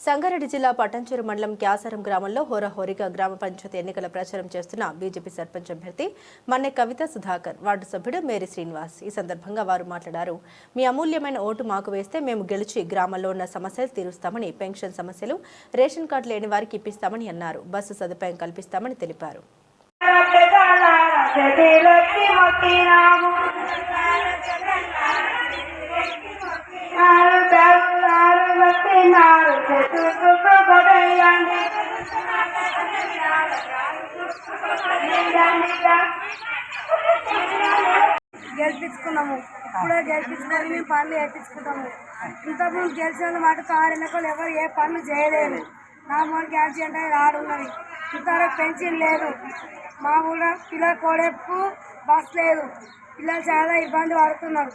సంగారెడ్డి జిల్లా పట్టంచెరు మండలం క్యాసరం గ్రామంలో హోరాహోరీగా గ్రామ పంచాయతీ ఎన్నికల ప్రచారం చేస్తున్న బీజేపీ సర్పంచ్ అభ్యర్థి మన్నె కవిత సుధాకర్ వార్డు సభ్యుడు మేరీ శ్రీనివాస్ ఈ సందర్భంగా వారు మాట్లాడారు మీ అమూల్యమైన ఓటు మాకు వేస్తే మేము గెలిచి గ్రామంలో ఉన్న సమస్యలు తీరుస్తామని పెన్షన్ సమస్యలు రేషన్ కార్డు లేని వారికి ఇప్పిస్తామని అన్నారు బస్సు సదుపాయం కల్పిస్తామని తెలిపారు గెలిపించుకున్నాము. ఇప్పుడే గెలిపించుకొని మేము పనులు వేయించుకుంటాము ఇంతకుముందు గెలిచిన మటుకు ఆరు ఎన్నికలు ఎవరు ఏ పనులు చేయలేదు నా మూడు గ్యాస్ అంటే ఆడు ఉన్నది. ఇంతవరకు పెన్షన్ లేదు. మా ఊళ్ళో పిల్లల కోడెప్పు బస్ లేదు. పిల్లలు చాలా ఇబ్బంది పడుతున్నారు.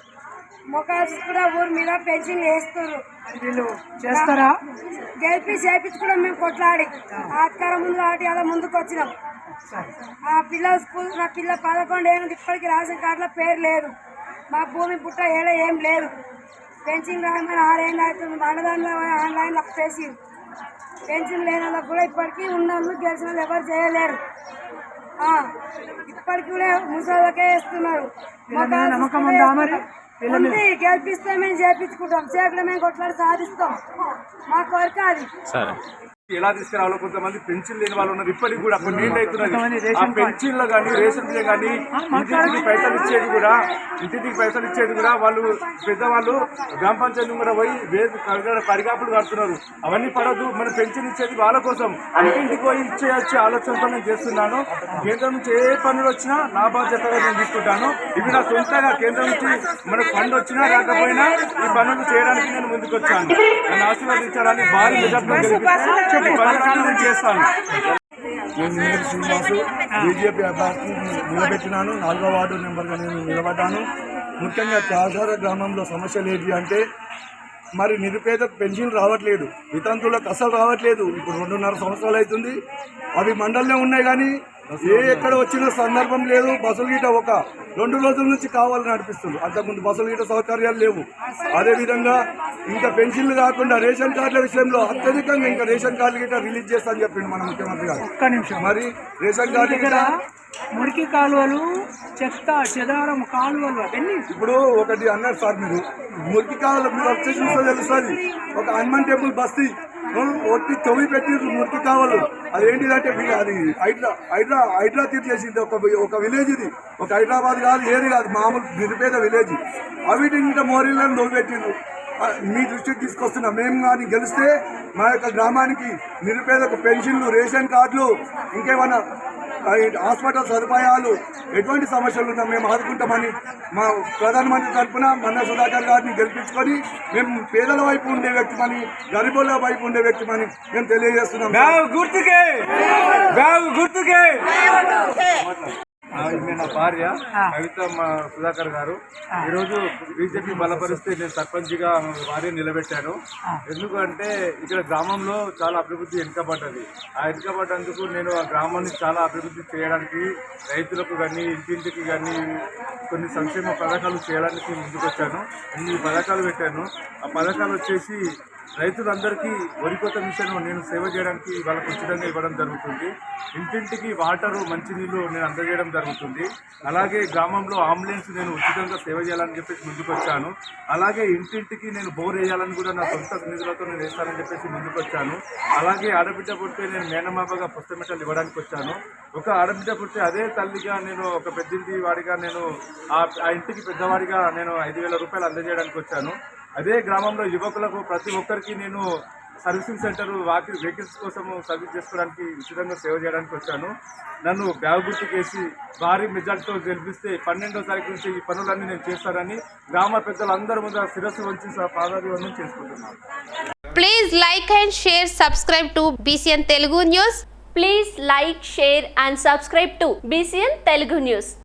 మొక్కలు కూడా ఊరి మీద పెన్షన్ వేస్తున్నారు వీళ్ళు చేస్తారా? గెలిపి చేపించుకున్నాం మేము కొట్లాడి. ఆస్కారం ముందు కాబట్టి అలా ముందుకు వచ్చినాం. ఆ పిల్లల స్కూల్ నా పిల్ల పదకొండు ఏళ్ళకి ఇప్పటికి రేషన్ కార్డులో పేరు లేదు. మా భూమి పుట్ట ఏడ ఏం లేదు. పెన్షన్ రాగానే ఆరేళ్ళు అవుతుంది. ఆన్లైన్ చేసి పెన్షన్ లేని వాళ్ళకి కూడా ఇప్పటికీ ఉన్న వాళ్ళు గెలిచిన వాళ్ళు ఎవరు చేయలేరు. ఆ, ఇప్పటికి కూడా ముసలికే వేస్తున్నారు ఉందా గెలిపిస్తే మేము చేపించుకుంటాం. చేయకుండా మేము కొట్లాడి సాధిస్తాం. మా కోరిక అది. ఎలా తీసుకురావాలో కొంతమంది పెన్షన్ లేని వాళ్ళు ఉన్నారు. ఇప్పటికి కూడా కొన్ని నీళ్ళు అవుతున్నది. ఆ. పెన్షన్లో కానీ రేషన్ బియ్యం కానీ ఇంటింటికి పైసలు ఇచ్చేది కూడా ఇంటింటికి పైసలు ఇచ్చేది కూడా వాళ్ళు పెద్దవాళ్ళు గ్రామ పంచాయతీ కూడా పోయి వేరు పరిగాపులు కడుతున్నారు. అవన్నీ పడదు మన పెన్షన్ ఇచ్చేది వాళ్ళ కోసం. ఇంటింటికి పోయి ఇచ్చేయచ్చే ఆలోచనతో నేను చేస్తున్నాను. కేంద్రం నుంచి ఏ పనులు వచ్చినా నా బాధ్యతగా నేను తీసుకుంటాను. ఇవి నా సొంతగా కేంద్రం నుంచి మనకు ఫండ్ వచ్చినా రాకపోయినా ఈ పనులు చేయడానికి నేను ముందుకు వచ్చాను నన్ను ఆశీర్వదించాలని భారీ మెజార్టీ నేను చేస్తాను. నేను శ్రీనివాసు బీజేపీ అభ్యర్థిని నిలబెట్టినాను. నాలుగో వార్డు నెంబర్గా నేను నిలబడ్డాను. ముఖ్యంగా త్యాగార గ్రామంలో సమస్యలు ఏంటి అంటే మరి నిరుపేదకు పెన్షన్ రావట్లేదు. వితంతువులకు అసలు రావట్లేదు. ఇప్పుడు రెండున్నర సంవత్సరాలు అవుతుంది. అవి మండలనే ఉన్నాయి కానీ ఏ ఎక్కడ వచ్చిన సందర్భం లేదు బస్సులు గీట ఒక రెండు రోజుల నుంచి కావాలని నడిపిస్తుంది అంతకుముందు బస్సులు గీట సౌకర్యాలు లేవు. అదేవిధంగా ఇంకా పెన్షన్లు కాకుండా రేషన్ కార్డుల విషయంలో అత్యధికంగా ఇంకా రేషన్ కార్డులు గిట్ట రిలీజ్ చేస్తా అని చెప్పిండు మన ముఖ్యమంత్రి గారు. ఒక్క నిమిషం. మరి రేషన్ కార్డు గిట్ట మురికి కాలువలు చెత్త చెదారం కాలువలు అవన్నీ ఇప్పుడు ఒకటి అన్నారు సార్ మీరు. మురికి కావాలి మీరు వచ్చి చూస్తే తెలుస్తుంది. ఒక హనుమాన్ టెంపుల్ బస్తీ ఒట్టి తొమ్మిది పెట్టి మురికి కావాలి అది ఏంటిదంటే అది హైడ్రా హైడ్రా హైడ్రా తీర్చేసింది ఒక ఒక విలేజ్ ఇది ఒక హైదరాబాద్ కాదు ఏది కాదు మామూలు నిరుపేద విలేజ్ అవిటిని ఇంకా మోరీలను నవ్వుపెట్టిండ్రు మీ దృష్టికి తీసుకొస్తున్నా మేము కానీ గెలిస్తే మా యొక్క గ్రామానికి నిరుపేదకు పెన్షన్లు రేషన్ కార్డులు ఇంకేమైనా హాస్పిటల్ సదుపాయాలు ఎటువంటి సమస్యలు ఉన్నా మేము ఆదుకుంటామని మా ప్రధానమంత్రి తరఫున మన్న సుధాకర్ గారిని గెలిపించుకొని మేము పేదల వైపు ఉండే వ్యక్తిమని గరిబుల వైపు ఉండే వ్యక్తిమని మేము తెలియజేస్తున్నాం గుర్తుకే గుర్తుకే. ఈమె నా భార్య కవిత మా సుధాకర్ గారు. ఈరోజు బీజేపీ బలపరిస్తే నేను సర్పంచ్గా భార్య నిలబెట్టాను. ఎందుకంటే ఇక్కడ గ్రామంలో చాలా అభివృద్ధి వెనుకబడ్డది. ఆ వెనుకబడ్డందుకు నేను ఆ గ్రామాన్ని చాలా అభివృద్ధి చేయడానికి రైతులకు కానీ ఇంటింటికి కానీ కొన్ని సంక్షేమ పథకాలు చేయడానికి ముందుకొచ్చాను. ఎన్ని పథకాలు పెట్టాను. ఆ పథకాలు వచ్చేసి రైతులందరికీ వరికోత మిషన్ నేను సేవ చేయడానికి వాళ్ళకు ఉచితంగా ఇవ్వడం జరుగుతుంది. ఇంటింటికి వాటరు మంచినీళ్ళు నేను అందజేయడం జరుగుతుంది. అలాగే గ్రామంలో అంబులెన్స్ నేను ఉచితంగా సేవ చేయాలని చెప్పేసి ముందుకు వచ్చాను అలాగే ఇంటింటికి నేను బోర్ వేయాలని కూడా నా సొంత నిధులతో నేను వేస్తానని చెప్పేసి ముందుకు వచ్చాను అలాగే ఆడబిడ్డ పుట్టి నేను మేనమాబగా పుస్తమెట్టలు ఇవ్వడానికి వచ్చాను. ఒక ఆడబిడ్డ పుట్టి అదే తల్లిగా నేను ఒక పెద్దింటి వాడిగా నేను ఆ ఆ ఇంటికి పెద్దవాడిగా నేను ఐదు వేల రూపాయలు అందజేయడానికి వచ్చాను. అదే గ్రామంలో యువకులకు ప్రతి ఒక్కరికి నేను సర్వీసింగ్ సెంటర్ వాకి వెహికల్స్ కోసం సర్వీస్ చేసుకోవడానికి ఉచితంగా సేవ చేయడానికి వచ్చాను. నన్ను బ్యాగ్ గుర్తు చేసి భారీ మెజార్టీతో గెలిపిస్తే పన్నెండో తారీఖు నుంచి ఈ పనులన్నీ నేను చేస్తానని గ్రామ పెద్దలందరి ముందు శిరస్సు వంచి పాదాభివందనం చేసుకుంటున్నాను. Please like and share subscribe to BCN Telugu news please like share and subscribe to BCN Telugu news